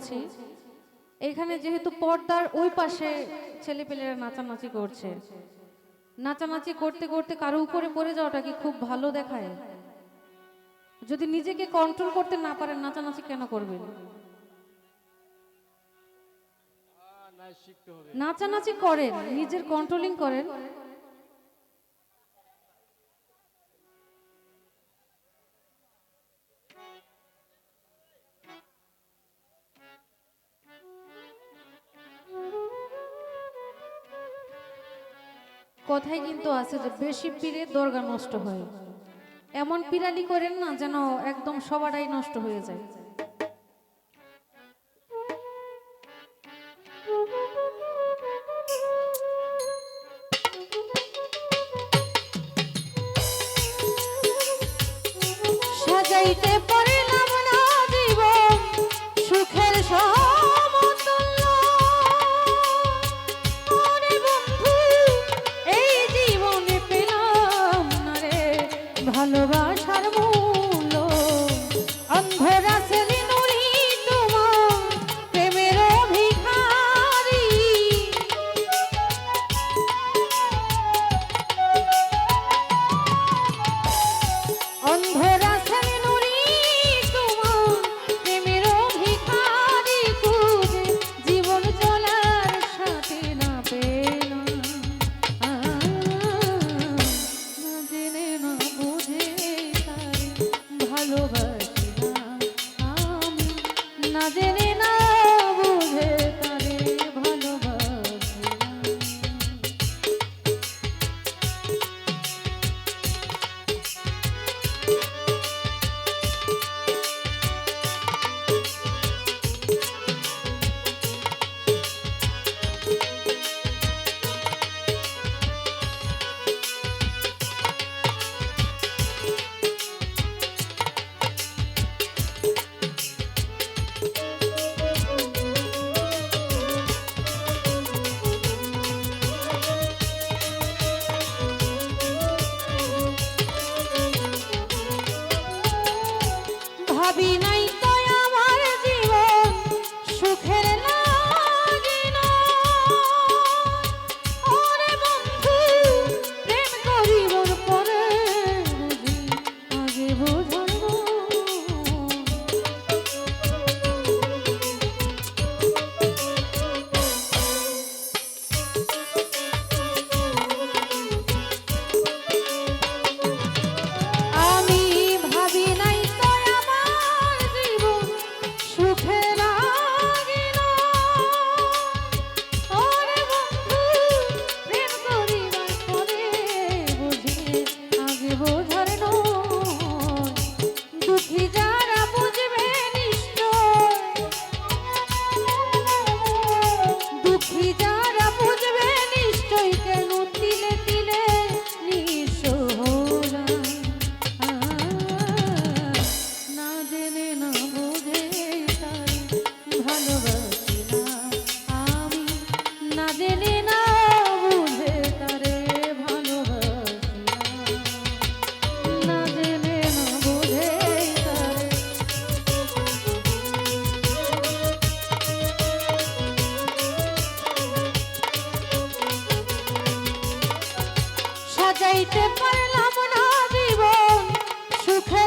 বলছি এখানে যেহেতু পর্দার ওই পাশে ছেলেপেলেরা নাচানাচি করছে। নাচানাচি করতে করতে কারও উপরে পড়ে যাওয়াটা কি খুব ভালো দেখায়? যদি নিজেকে কন্ট্রোল করতে না পারেন নাচানাচি কেন করবেন? নাচানাচি করেন নিজের কন্ট্রোলিং করেন। কথাই কিন্তু আছে যে বেশি পিড়ে দরগা নষ্ট হয়। এমন পিড়ালি করেন না যেন একদম সবারাই নষ্ট হয়ে যায়।